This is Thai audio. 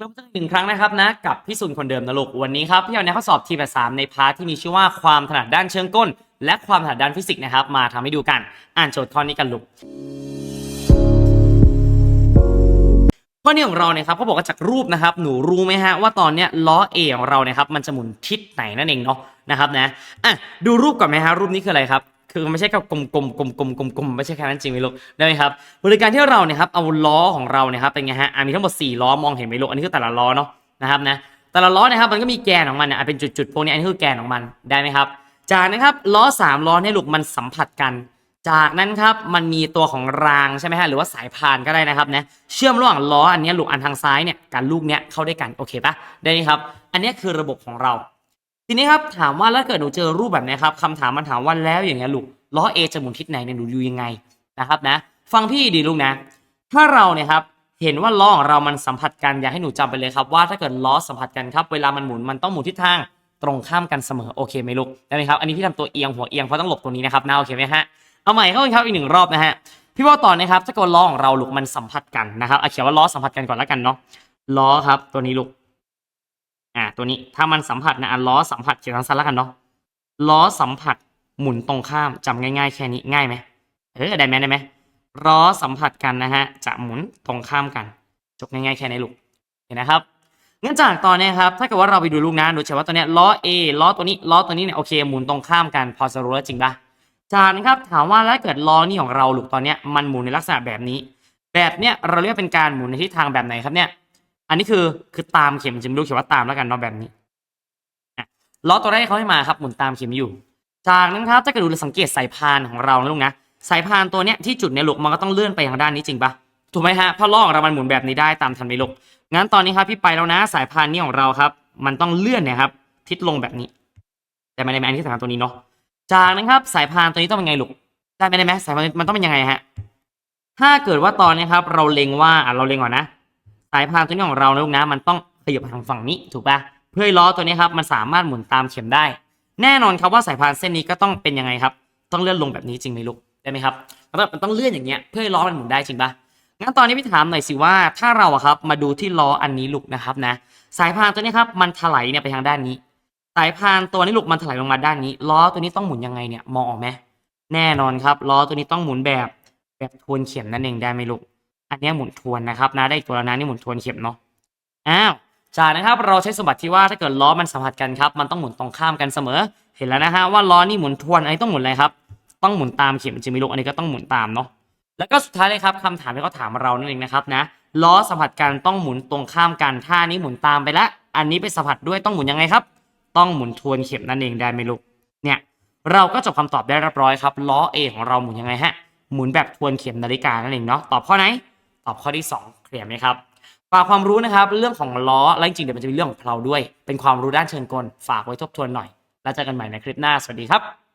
เริ่มต้นหนึ่งครั้งนะครับนะกับพี่สุนคนเดิมนะลูกวันนี้ครับพี่เอาในข้อสอบทีแบบสามในพาร์ทที่มีชื่อว่าความถนัดด้านเชิงก้น และความถนัดด้านฟิสิกส์นะครับ มาทำให้ดูกัน อ่านโจทย์ข้อนี้กันลูกข้อนี้ของเราเนี่ยครับเขาบอกว่าจากรูปนะครับ หนูรู้ไหมฮะว่าตอนเนี้ยล้อ A ของเราเนี่ยครับมันจะหมุนทิศไหนนั่นเองเนาะนะครับนะอะดูรูปก่อนไหมฮะรูปนี้คืออะไรครับ คือไม่ใช่กับกลมๆกลมๆกลมๆกลมๆไม่ใช่แค่นั้นจริงไหมลูกได้ไหมครับบริการที่เราเนี่ยครับเอาล้อของเราเนี่ยครับเป็นไงฮะอะมีทั้งหมด4ล้อมองเห็นไหมลูกอันนี้คือแต่ละล้อเนาะนะครับนะแต่ละล้อนะครับมันก็มีแกนของมันเนี่ยอะเป็นจุดๆพวกนี้อันนี้คือแกนของมันได้ไหมครับ จากนั้นครับล้อสามล้อเนี่ยลูกมันสัมผัสกัน จากนั้นครับมันมีตัวของรางใช่ไหมฮะหรือว่าสายพานก็ได้นะครับนะเชื่อมระหว่างล้ออันเนี้ยลูกอันทางซ้ายเนี่ยกับลูกเนี้ยเข้าด้วยกันโอเคปะได้ไหมครับ อันเนี้ยคือระบบของเรา ทีนี้ครับถามว่าแล้วเกิดหนูเจอรูปแบบนี้ครับคำถามมันถามว่าแล้วอย่างเงี้ยลูกล้อ A จะหมุนทิศไหนเนี่ยหนูดูยังไงนะครับนะ ฟังพี่ดีลูกนะ ถ้าเราเนี่ยครับเห็นว่าล้อของเรามันสัมผัสกันอยากให้หนูจำไปเลยครับว่าถ้าเกิดล้อสัมผัสกันครับเวลามันหมุนมันต้องหมุนทิศทางตรงข้ามกันเสมอโอเคไหมลูกได้ไหมครับอันนี้พี่ทำตัวเอียงหัวเอียงเพราะต้องหลบตรงนี้นะครับนะโอเคไหมฮะเอาใหม่เข้าอีกครับอีกหนึ่งรอบนะฮะพี่ว่าต่อนนี้ครับถ้าเกิดล้อของเราลูกมันสัมผัสกันนะครับเอาเขียนว่าล้อสัมผัสกันก่อนแล้วกันเนาะล้อครับตัวนี้ลูก อ่าตัวนี้ถ้ามันสัมผัสนะอะล้อสัมผัสเขียนสั้นๆแล้วกันเนาะล้อสัมผัสหมุนตรงข้ามจำง่ายๆ แค่นี้ง่ายไหมเออได้ไหมได้ไหมล้อสัมผัสกันนะฮะจะหมุนตรงข้ามกันจบง่ายๆแค่นี้ลูกเห็นนะครับงั้นจากตอนนี้ครับถ้าเกิดว่าเราไปดูลูกนะดูเฉยว่าตัวเนี้ยล้อ A ล้อตัวนี้ล้อตัวนี้เนี่ยโอเคหมุนตรงข้ามกันพอจะรู้แล้วจริงปะจากนั้นครับถามว่าแล้วเกิดล้อนี่ของเราลูกตอนเนี้ยมันหมุนในลักษณะแบบนี้ แบบเนี้ยเราเรียกเป็นการหมุนในทิศทางแบบไหนครับเนี่ย อันนี้คือคือตามเข็มจริงๆลูกเขียนว่าตามแล้วกันเนาะแบบนี้ล้อตัวแรกเขาให้มาครับหมุนตามเข็มอยู่ จากนั้นครับถ้าเกิดดูสังเกตสายพานของเรานะลูกนะสายพานตัวเนี้ยที่จุดเนี่ยลูกมันก็ต้องเลื่อนไปทางด้านนี้จริงปะถูกไหมฮะพราะล้อของเรามันหมุนแบบนี้ได้ตามทันไหมลูกงั้นตอนนี้ครับพี่ไปแล้วนะ สายพานนี้ของเราครับ มันต้องเลื่อนนี่ยครับ ทิศลงแบบนี้ แต่ไม่ได้ไหมอันที่สายพานตัวนี้เนาะจากนั้นครับสายพานตัวนี้ต้องเป็นไงลูกได้ไหมได้ไหมสายพานมันต้องเป็นยังไงฮะถ้าเกิดว่าตอนนี้ครับ เราเล็งว่าอะเราเล็งก่อนนะ สายพานตัวนี้ของเรานะลูกนะมันต้องขยับไปทางฝั่งนี้ถูกปะเพื่อให้ล้อตัวนี้ครับมันสามารถหมุนตามเข็มได้ แน่นอนครับว่าสายพานเส้นนี้ก็ต้องเป็นยังไงครับ ต้องเลื่อนลงแบบนี้จริงไหมลูกได้ไหมครับมันต้องมันต้องเลื่อนอย่างเงี้ยเพื่อให้ล้อมันหมุนได้จริงปะงั้นตอนนี้พี่ถามหน่อยสิว่าถ้าเราอะครับมาดูที่ล้ออันนี้ลูกนะครับนะ สายพานตัวนี้ครับมันถลายเนี่ยไปทางด้านนี้ สายพานตัวนี้ลูกมันถลายลงมาด้านนี้ล้อตัวนี้ต้องหมุนยังไงเนี่ยมองออกไหมแน่นอนครับล้อตัวนี้ต้องหมุนแบบแบบทวนเข็มนั่นเองได้ไหมลูก อันนี้หมุนทวนนะครับนะได้อีกตัวแล้วนะนี่หมุนทวนเข็มเนาะอ้าวจากนะครับเราใช้สมบัติที่ว่าถ้าเกิดล้อมันสัมผัสกันครับ มันต้องหมุนตรงข้ามกันเสมอ เห็นแล้วนะฮะว่าล้อนี่หมุนทวนอันนี้ต้องหมุนอะไรครับ ต้องหมุนตามเข็มจริงไหมลูกอันนี้ก็ต้องหมุนตามเนาะแล้วก็สุดท้ายเลยครับคำถามที่เขาถามเรานั่นเองนะครับนะล้อสัมผัสกันต้องหมุนตรงข้ามกันท่านี้หมุนตามไปละ อันนี้ไปสัมผัสด้วยต้องหมุนยังไงครับ ต้องหมุนทวนเข็มนั่นเองได้ไหมลูกเนี่ยเราก็จบคำตอบได้เรียบร้อยครับล้อ A ของเราหมุนยังไงฮะหมุนแบบทวนเข็มนาฬิกานั่นเองเนาะตอบข้อไหน ตอบข้อที่ 2 เคลียร์ไหมครับฝากความรู้นะครับเรื่องของล้อและจริงๆเดี๋ยวมันจะมีเรื่องของเพลาด้วย เป็นความรู้ด้านเชิงกลฝากไว้ทบทวนหน่อย แล้วเจอกันใหม่ในคลิปหน้าสวัสดีครับ